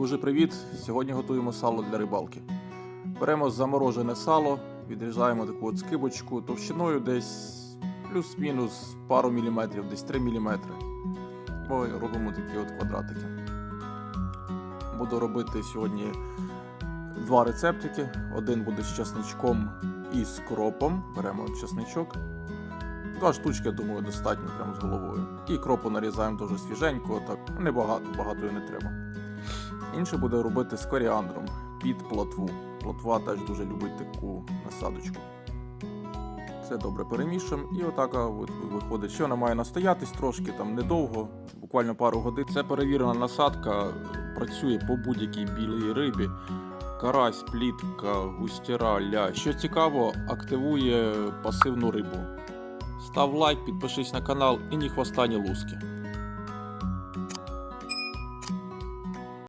Друже, привіт! Сьогодні готуємо сало для рибалки. Беремо заморожене сало, відрізаємо таку от скибочку товщиною десь плюс-мінус пару міліметрів, десь 3 міліметри. Ми робимо такі от квадратики. Буду робити сьогодні два рецептики. Один буде з часничком і з кропом. Беремо часничок. Два штучки, я думаю, достатньо прямо з головою. І кропу нарізаємо дуже свіженько, так небагато, багато і не треба. Інше буде робити з коріандром під плотву. Плотва теж дуже любить таку насадочку. Це добре перемішуємо і отака от виходить, що вона має настоятись трошки, там недовго, буквально пару годин. Це перевірена насадка, працює по будь-якій білій рибі. Карась, плітка, густіра, ля. Що цікаво, активує пасивну рибу. Став лайк, підпишись на канал і ні хвоста, ні луски.